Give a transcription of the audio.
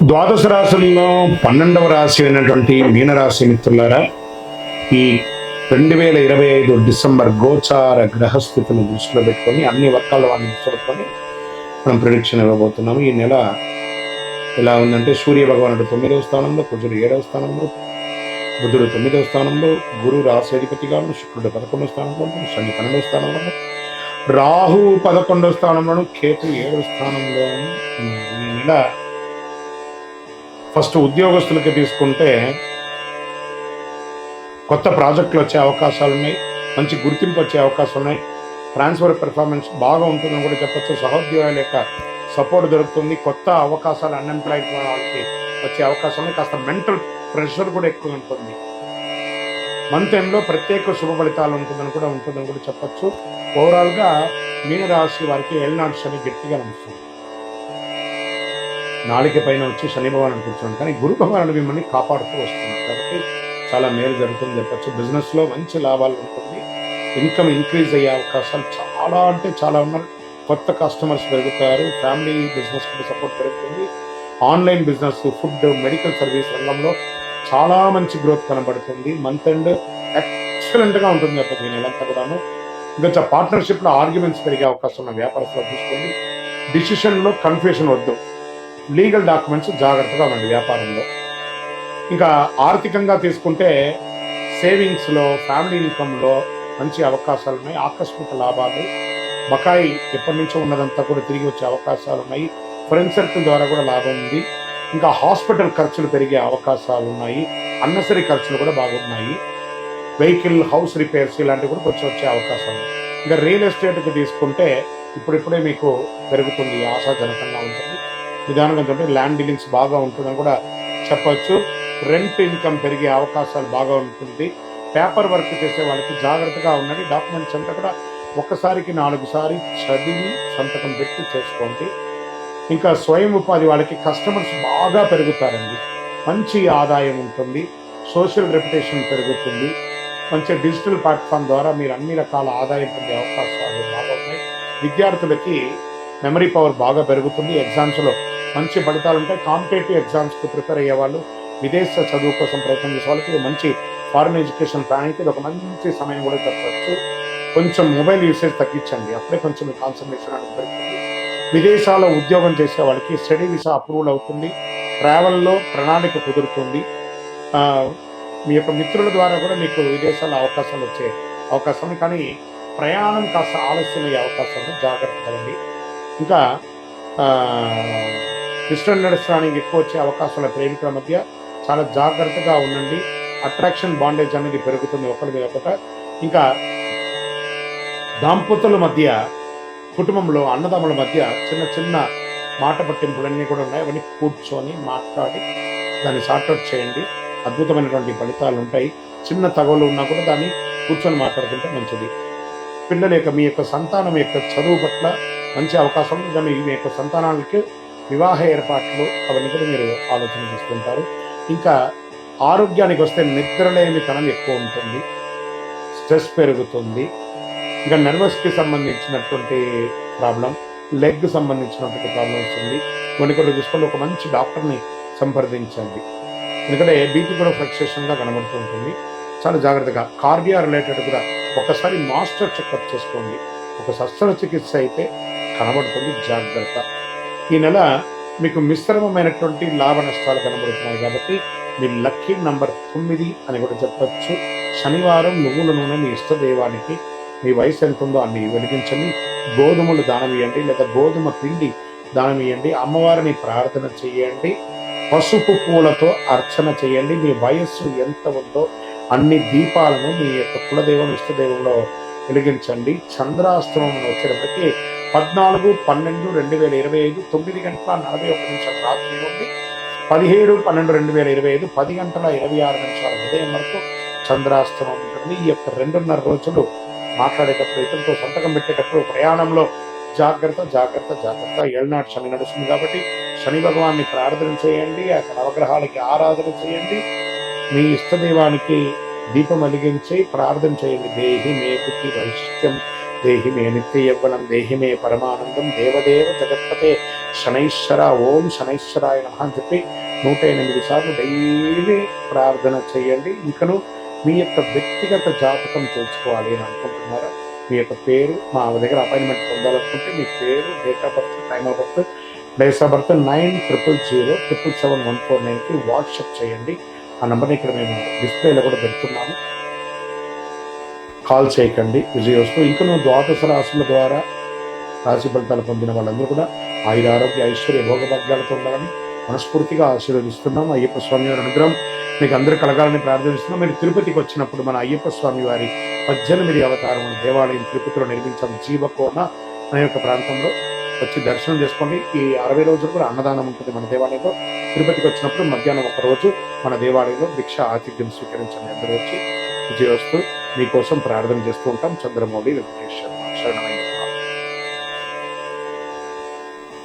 ద్వాదశ రాశుల్లో పన్నెండవ రాశి అయినటువంటి మీనరాశి మిత్రులారా ఈ రెండు వేల ఇరవై ఐదు డిసెంబర్ గోచార గ్రహస్థితులను దృష్టిలో పెట్టుకొని అన్ని వర్గాల వారిని చూసుకొని మనం ప్రిడిక్షన్ ఇవ్వబోతున్నాము. ఈ నెల ఎలా ఉందంటే సూర్య భగవానుడు తొమ్మిదవ స్థానంలో కుజుడు ఏడవ స్థానంలో బుధుడు తొమ్మిదవ స్థానంలో గురు రాశాధిపతిగాను శుక్రుడు పదకొండవ స్థానంలో శని పన్నెండవ స్థానంలో రాహు పదకొండవ స్థానంలోను కేతు ఏడవ స్థానంలో ఈ నెల ఫస్ట్ ఉద్యోగస్తులకి తీసుకుంటే కొత్త ప్రాజెక్టులు వచ్చే అవకాశాలు ఉన్నాయి మంచి గుర్తింపు వచ్చే అవకాశాలు ఉన్నాయి. ట్రాన్స్ఫర్ పెర్ఫార్మెన్స్ బాగా ఉంటుందని కూడా చెప్పొచ్చు. సహోద్యోగాల యొక్క సపోర్ట్ దొరుకుతుంది. కొత్త అవకాశాలు అన్ఎంప్లాయిడ్ వాళ్ళకి వచ్చే అవకాశం ఉన్నాయి. కాస్త మెంటల్ ప్రెషర్ కూడా ఎక్కువ ఉంటుంది. మంత్ ఎండ్లో ప్రత్యేక శుభ ఫలితాలు ఉంటుందని కూడా ఉంటుందని కూడా చెప్పొచ్చు. ఓవరాల్గా మీనరాశి వారికి ఎల్నాడ్స్ అని గట్టిగా నడుస్తుంది. నాలిక పైన వచ్చి శని భగవానుడు కూర్చున్నాడు. కానీ గురు భగవానుడు మిమ్మల్ని కాపాడుతూ వస్తున్నాడు. కాబట్టి చాలా మేలు జరుగుతుంది చెప్పచ్చు. బిజినెస్లో మంచి లాభాలు ఉంటుంది. ఇన్కమ్ ఇంక్రీజ్ అయ్యే అవకాశాలు చాలా అంటే చాలా ఉన్నారు కొత్త కస్టమర్స్ పెరుగుతారు. ఫ్యామిలీ బిజినెస్ కూడా సపోర్ట్ పెరుగుతుంది. Online business food medical service రంగంలో చాలా మంచి గ్రోత్ కనబడుతుంది. మంత్ ఎండ్ ఎక్సలెంట్గా ఉంటుంది చెప్పచ్చు. ఈ నెలంతా కూడాను. ఇంకా పార్ట్నర్షిప్లో ఆర్గ్యుమెంట్స్ పెరిగే అవకాశం ఉన్న వ్యాపారస్తులు చూసుకోండి. డిసిషన్లో కన్ఫ్యూషన్ వద్దు. లీగల్ డాక్యుమెంట్స్ జాగ్రత్తగా ఉండండి వ్యాపారంలో. ఇంకా ఆర్థికంగా తీసుకుంటే సేవింగ్స్లో ఫ్యామిలీ ఇన్కంలో మంచి అవకాశాలు ఉన్నాయి. ఆకస్మిక లాభాలు. బకాయి ఎప్పటి నుంచో ఉన్నదంతా కూడా తిరిగి వచ్చే అవకాశాలు ఉన్నాయి. ఫ్రెండ్ సర్కిల్ ద్వారా కూడా లాభం ఉంది. ఇంకా హాస్పిటల్ ఖర్చులు పెరిగే అవకాశాలు ఉన్నాయి. అన్నసరి ఖర్చులు కూడా బాగున్నాయి. వెహికల్ హౌస్ రిపేర్స్ ఇలాంటివి కూడా కొంచెం వచ్చే అవకాశం ఉంది ఇంకా రియల్ ఎస్టేట్కి తీసుకుంటే ఇప్పుడిప్పుడే మీకు పెరుగుతుంది ఆశాజనకంగా ఉంటుంది. విధానంగా చూడండి ల్యాండ్ డీలింగ్స్ బాగా ఉంటుందని కూడా చెప్పచ్చు. రెంట్ ఇన్కమ్ పెరిగే అవకాశాలు బాగా ఉంటుంది. పేపర్ వర్క్ చేసే వాళ్ళకి జాగ్రత్తగా ఉండండి. డాక్యుమెంట్స్ అంతా కూడా ఒక్కసారికి నాలుగు సారి చదివి సంతకం పెట్టి చేసుకోండి. ఇంకా స్వయం ఉపాధి వాళ్ళకి కస్టమర్స్ బాగా పెరుగుతారండి. మంచి ఆదాయం ఉంటుంది. సోషల్ రెప్యుటేషన్ పెరుగుతుంది. మంచి డిజిటల్ ప్లాట్ఫామ్ ద్వారా మీరు అన్ని రకాల ఆదాయం పొందే అవకాశాలు బాగున్నాయి విద్యార్థులకి మెమరీ పవర్ బాగా పెరుగుతుంది. ఎగ్జామ్స్లో మంచి ఫలితాలు ఉంటాయి. కాంపిటేటివ్ ఎగ్జామ్స్కి ప్రిపేర్ అయ్యే వాళ్ళు విదేశ చదువు కోసం ప్రయత్నం చేసే వాళ్ళకి ఇది మంచి ఫారిన్ ఎడ్యుకేషన్ ప్లాన్కి ఇది ఒక మంచి సమయం కూడా చెప్పవచ్చు కొంచెం మొబైల్ యూసేజ్ తగ్గించండి. అప్పుడే కొంచెం మీ కాన్సన్ట్రేషన్ అనేది పెరుగుతుంది. విదేశాల్లో ఉద్యోగం చేసే వాళ్ళకి స్టడీ వీసా అప్రూవల్ అవుతుంది. ట్రావెల్లో ప్రణాళిక కుదురుతుంది. మీ యొక్క మిత్రుల ద్వారా కూడా మీకు విదేశాల్లో అవకాశాలు వచ్చే అవకాశం కానీ ప్రయాణం కాస్త ఆలస్యమయ్యే అవకాశం జాగ్రత్త పడండి ఇంకా మిస్టర్ అండర్స్టాండింగ్ ఎక్కువ వచ్చే అవకాశాల ప్రేమికుల మధ్య చాలా జాగ్రత్తగా ఉండండి. అట్రాక్షన్ బాండేజ్ అనేది పెరుగుతుంది ఒకరి మీద ఒకట. ఇంకా దాంపతుల మధ్య కుటుంబంలో అన్నదమ్ముల మధ్య చిన్న చిన్న మాట పట్టింపులన్నీ కూడా ఉన్నాయి. అవన్నీ కూర్చొని మాట్లాడి దాన్ని సార్ట్అవుట్ చేయండి. అద్భుతమైనటువంటి ఫలితాలు ఉంటాయి. చిన్న తగవలు ఉన్నా కూడా దాన్ని కూర్చొని మాట్లాడుకుంటే మంచిది. పిల్లల యొక్క మీ యొక్క సంతానం యొక్క చదువు పట్ల మంచి అవకాశం. ఉంది. మీ మీ యొక్క సంతానానికి వివాహ ఏర్పాట్లు అవన్నీ కూడా మీరు ఆలోచన చేస్తుంటారు ఇంకా ఆరోగ్యానికి వస్తే నిద్రలేమితనం ఎక్కువ ఉంటుంది. స్ట్రెస్ పెరుగుతుంది. ఇంకా నర్వస్కి సంబంధించినటువంటి ప్రాబ్లం లెగ్ సంబంధించినటువంటి ప్రాబ్లం వస్తుంది. కొన్ని కొన్ని చూసుకొని ఒక మంచి డాక్టర్ని సంప్రదించండి. ఎందుకంటే బీపీ కూడా ఫ్లక్చుయేషన్గా కనబడుతూ ఉంటుంది. చాలా జాగ్రత్తగా కార్డియా రిలేటెడ్ కూడా ఒకసారి మాస్టర్ చెకప్ చేసుకోండి. ఒక శస్త్రచికిత్స అయితే కనబడుతుంది. జాగ్రత్త. ఈ నెల మీకు మిశ్రమమైనటువంటి లాభ నష్టాలు కనబడుతున్నాయి కాబట్టి మీ లక్కీ నంబర్ తొమ్మిది అని కూడా చెప్పచ్చు. శనివారం నువ్వుల నూనె మీ ఇష్ట దైవానికి మీ వయసు ఎంత ఉందో అన్ని వెలిగించండి. గోధుమలు దానం ఇవ్వండి లేదా గోధుమ పిండి దానం ఇవ్వండి అమ్మవారిని ప్రార్థన చేయండి పసుపు పూలతో అర్చన చేయండి మీ వయస్సు ఎంత ఉందో అన్ని దీపాలను మీ యొక్క కులదైవం ఇష్టదైవంలో వెలిగించండి. చంద్రాస్తమం వచ్చేటప్పటికీ పద్నాలుగు పన్నెండు రెండు వేల ఇరవై ఐదు తొమ్మిది గంటల నలభై ఒక్క నిమిషం రాత్రి నుండి పదిహేడు పన్నెండు రెండు వేల ఇరవై ఐదు పది గంటల ఇరవై ఆరు నిమిషాల ఉదయం వరకు చంద్రాస్తమం ఉంటుంది. ఈ యొక్క రెండున్నర రోజులు మాట్లాడేటప్పుడు ఇతరులతో సంతకం పెట్టేటప్పుడు ప్రయాణంలో జాగ్రత్త జాగ్రత్త జాగ్రత్త. ఏళ్ళనాడు శని నడుస్తుంది కాబట్టి శని భగవాన్ని ప్రార్థన చేయండి ఆ నవగ్రహాలకి ఆరాధన చేయండి. మీ ఇష్టదైవానికి దీపం అలిగించి ప్రార్థన చేయండి. దేహి మే బుద్ధి వైశిష్ట్యం దేహి మే నిత్య యవ్వనం దేహి మే పరమానందం దేవదేవ జగత్పతే శనైశ్వర ఓం శనైశ్వరాయ నమ అని చెప్పి నూట ఎనిమిది సార్లు డైలీ ప్రార్థన చేయండి. ఇంకను మీ యొక్క వ్యక్తిగత జాతకం తెలుసుకోవాలి అని అనుకుంటున్నారా? మీ యొక్క పేరు మా దగ్గర అపాయింట్మెంట్ పొందాలనుకుంటే మీ పేరు date of birth time of birth days of birth nine triple zero triple seven one four నైన్కి వాట్సాప్ చేయండి. ఆ నెంబర్ని ఇక్కడ మేము డిస్ప్లేలో కూడా పెడుతున్నాము కాల్ చేయకండి విజయోస్తూ ఇంకా నువ్వు ద్వాదశ రాశుల ద్వారా రాశి ఫలితాలు పొందిన వాళ్ళందరూ కూడా ఆయుర ఆరోగ్య ఐశ్వర్య భోగభాగ్యాలతో ఉండాలని మనస్ఫూర్తిగా ఆశీర్వదిస్తున్నాం. అయ్యప్ప స్వామి వారి అనుగ్రహం మీకు అందరూ కలగాలని ప్రార్థిస్తున్నాం. మీరు తిరుపతికి వచ్చినప్పుడు మన అయ్యప్ప స్వామి వారి పద్దెనిమిది అవతారం దేవాలయం తిరుపతిలో నిర్మించాం జీవకోన అనే యొక్క ప్రాంతంలో. వచ్చి దర్శనం చేసుకోండి. ఈ అరవై రోజులు కూడా అన్నదానం ఉంటుంది మన దేవాలయంలో. తిరుపతికి వచ్చినప్పుడు మధ్యాహ్నం ఒక రోజు మన దేవాలయంలో భిక్ష ఆతిథ్యం స్వీకరించండి. అందరూ వచ్చి విజయోస్తూ మీకోసం ప్రార్థన చేస్తూ ఉంటాం. చంద్రమౌళి వెంకటేశ్వర